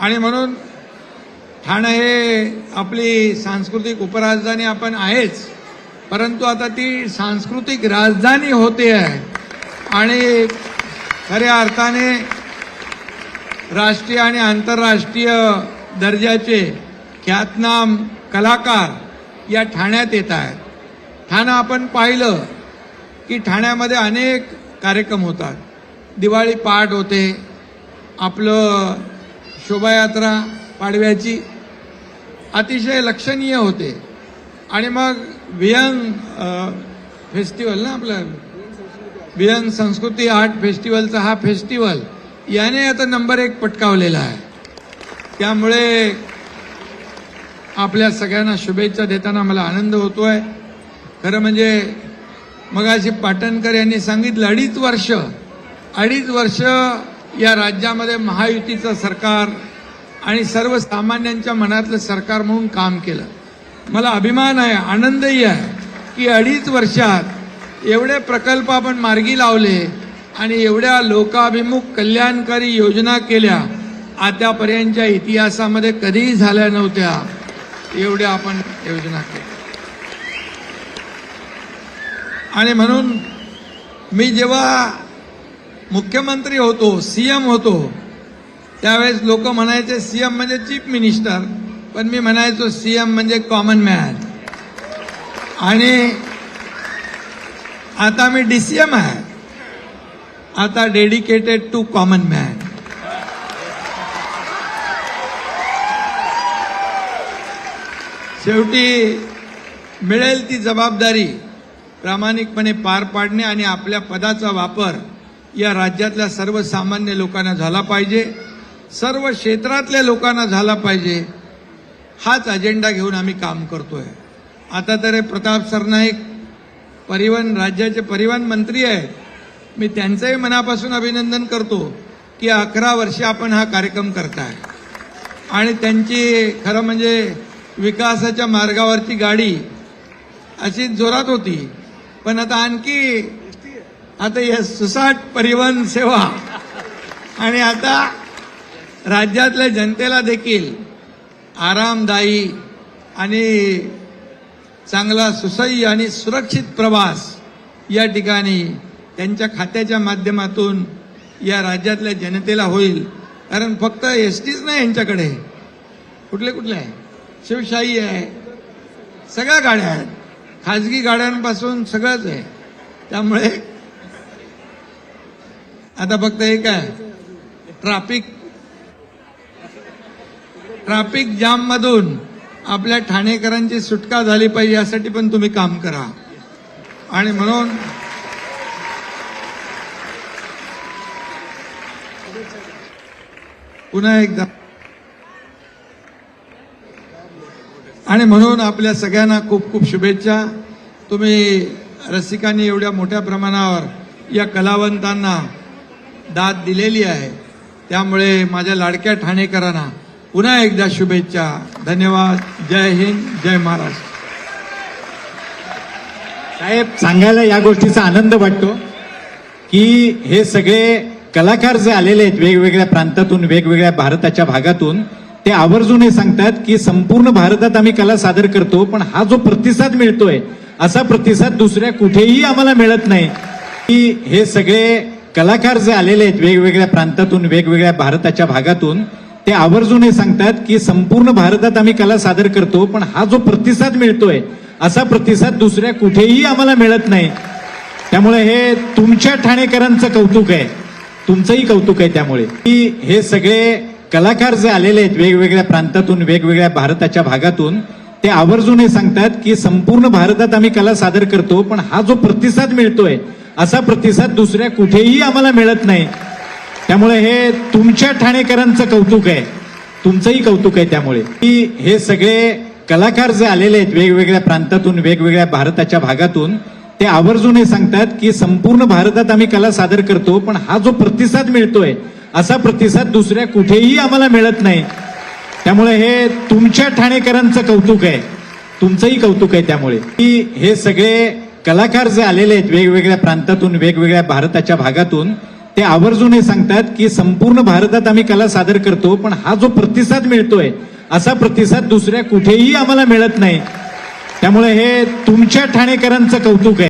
आणि म्हणून ठाणं हे आपली सांस्कृतिक उपराजधानी आपण आहेच परंतु आता ती सांस्कृतिक राजधानी होते आहे. आणि खऱ्या अर्थाने राष्ट्रीय आणि आंतरराष्ट्रीय दर्जाचे ख्यातनाम कलाकार या ठाण्यात येत आहेत. ठाणं आपण पाहिलं की ठाण्यामध्ये अनेक कार्यक्रम होतात. दिवाळी पाठ होते आपलं शोभायात्रा पाडव्याची अतिशय लक्षणीय होते. आणि मग वियंग फेस्टिवल ना आपलं? वियंग संस्कृती आर्ट फेस्टिवलचा हा फेस्टिवल याने आता नंबर एक पटकावलेला आहे. त्यामुळे आपल्या सगळ्यांना शुभेच्छा देताना मला आनंद होतोय. खरं म्हणजे मगाशी पाटणकर यांनी सांगितलं अडीच वर्ष अडीच वर्ष या राज्यामध्ये महायुतीचं सरकार आणि सर्वसामान्यांच्या मनातलं सरकार म्हणून काम केलं. मला अभिमान आहे आनंदही आहे की अडीच वर्षात एवढे प्रकल्प आपण मार्गी लावले आणि एवढ्या लोकाभिमुख कल्याणकारी योजना केल्या. आतापर्यंतच्या इतिहासामध्ये कधीही झाल्या नव्हत्या एवढ्या आपण योजना केल्या. आणि म्हणून मी जेव्हा मुख्यमंत्री होतो सीएम होतो त्यावेळेस लोक म्हणायचे सीएम म्हणजे चीफ मिनिस्टर. पण मी म्हणायचो सीएम म्हणजे कॉमन मॅन. आणि आता मी डीसीएम आहे. आता डेडिकेटेड टू कॉमन मॅन. शेवटी मिळेल ती जबाबदारी प्रामाणिकपणे पार पाडणे आणि आपल्या पदाचा वापर या राज्यातल्या सर्वसामान्य लोकांना झाला पाहिजे. सर्व क्षेत्रातल्या लोकांना झाला पाहिजे. हाच अजेंडा घेऊन आम्ही काम करतोय. आता तर हे प्रताप सरनाईक परिवहन राज्याचे परिवहन मंत्री आहेत. मी त्यांचंही मनापासून अभिनंदन करतो की अकरा वर्षे आपण हा कार्यक्रम करताय. आणि त्यांची खरं म्हणजे विकासाच्या मार्गावरची गाडी अशी जोरात होती. पण आता आणखी आता या सुसाट परिवहन सेवा आणि आता राज्यातल्या जनतेला देखील आरामदायी आणि चांगला सुसह्य आणि सुरक्षित प्रवास या ठिकाणी त्यांच्या खात्याच्या माध्यमातून या राज्यातल्या जनतेला होईल. कारण फक्त एस टीच नाही यांच्याकडे. कुठले कुठले? आहे शिवशाही आहे. सगळ्या गाड्या आहेत. खाजगी गाड्यांपासून सगळंच आहे. त्यामुळे आता फक्त एक आहे. ट्राफिक ट्राफिक जाम मधून आपल्या ठाणेकरांची सुटका झाली पाहिजे यासाठी पण तुम्ही काम करा. आणि म्हणून पुन्हा एकदा. आणि म्हणून आपल्या सगळ्यांना खूप खूप शुभेच्छा. तुम्ही रसिकांनी एवढ्या मोठ्या प्रमाणावर या कलावंतांना दाद दिलेली आहे. त्यामुळे माझ्या लाडक्या ठाणेकरांना पुन्हा एकदा शुभेच्छा. धन्यवाद. जय हिंद जय महाराष्ट्र. साहेब सांगायला या गोष्टीचा आनंद वाटतो की हे सगळे कलाकार जे आलेले आहेत वेगवेगळ्या प्रांतातून वेगवेगळ्या भारताच्या भागातून ते आवर्जून हे सांगतात की संपूर्ण भारतात आम्ही कला सादर करतो पण हा जो प्रतिसाद मिळतोय असा प्रतिसाद दुसऱ्या कुठेही आम्हाला मिळत नाही. की हे सगळे कलाकार जे आलेले आहेत वेगवेगळ्या प्रांतातून वेगवेगळ्या भारताच्या भागातून ते आवर्जून हे सांगतात की संपूर्ण भारतात आम्ही कला सादर करतो पण हा जो प्रतिसाद मिळतोय असा प्रतिसाद दुसऱ्या कुठेही आम्हाला मिळत नाही. त्यामुळे हे तुमच्या ठाणेकरांचं कौतुक आहे. तुमचंही कौतुक आहे त्यामुळे. की हे सगळे कलाकार जे आलेले आहेत वेगवेगळ्या प्रांतातून वेगवेगळ्या भारताच्या भागातून ते आवर्जून हे सांगतात की संपूर्ण भारतात आम्ही कला सादर करतो पण हा जो प्रतिसाद मिळतोय असा प्रतिसाद दुसऱ्या कुठेही आम्हाला मिळत नाही. त्यामुळे हे तुमच्या ठाणेकरांचं कौतुक आहे. तुमचंही कौतुक आहे त्यामुळे. की हे सगळे कलाकार जे आलेले आहेत वेगवेगळ्या प्रांतातून वेगवेगळ्या भारताच्या भागातून ते आवर्जून हे सांगतात की संपूर्ण भारतात आम्ही कला सादर करतो पण हा जो प्रतिसाद मिळतोय असा प्रतिसाद दुसऱ्या कुठेही आम्हाला मिळत नाही. त्यामुळे हे तुमच्या ठाणेकरांचं कौतुक आहे. तुमचंही कौतुक आहे त्यामुळे. की हे सगळे कलाकार जे आलेले आहेत वेगवेगळ्या प्रांतातून वेगवेगळ्या भारताच्या भागातून ते आवर्जून हे सांगतात की संपूर्ण भारतात आम्ही कला सादर करतो पण हा जो प्रतिसाद मिळतोय असा प्रतिसाद दुसऱ्या कुठेही आम्हाला मिळत नाही. त्यामुळे हे तुमच्या ठाणेकरांचं कौतुक आहे.